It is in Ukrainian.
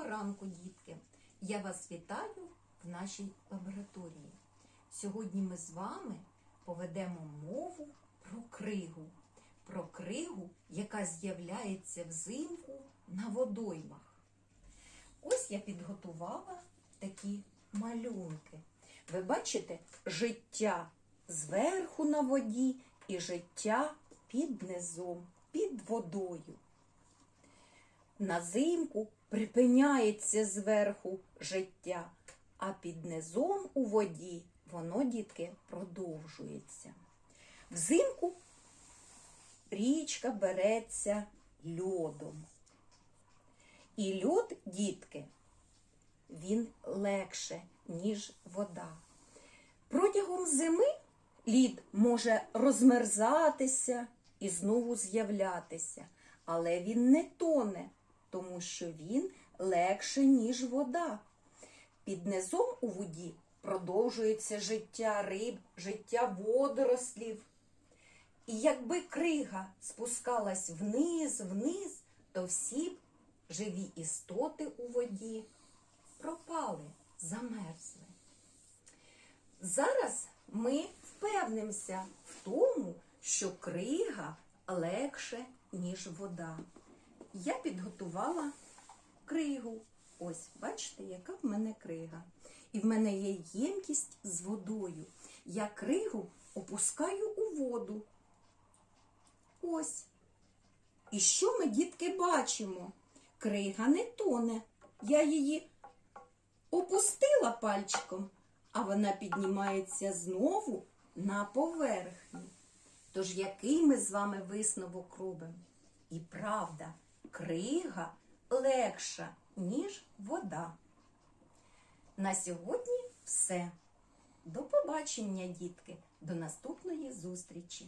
Доброго ранку, дітки! Я вас вітаю в нашій лабораторії. Сьогодні ми з вами поведемо мову про кригу. Про кригу, яка з'являється взимку на водоймах. Ось я підготувала такі малюнки. Ви бачите життя зверху на воді і життя під низом, під водою. Назимку припиняється зверху життя, а під низом у воді воно, дітки, продовжується. Взимку річка береться льодом. І льод, дітки, він легше, ніж вода. Протягом зими лід може розмерзатися і знову з'являтися, але він не тоне, тому що він легше, ніж вода. Під низом у воді продовжується життя риб, життя водорослів. І якби крига спускалась вниз, вниз, то всі б живі істоти у воді пропали, замерзли. Зараз ми впевнимося в тому, що крига легше, ніж вода. Я підготувала кригу. Ось, бачите, яка в мене крига. І в мене є ємкість з водою. Я кригу опускаю у воду. Ось. І що ми, дітки, бачимо? Крига не тоне. Я її опустила пальчиком, а вона піднімається знову на поверхню. Тож який ми з вами висновок робимо? І правда, крига легша, ніж вода. На сьогодні все. До побачення, дітки, до наступної зустрічі!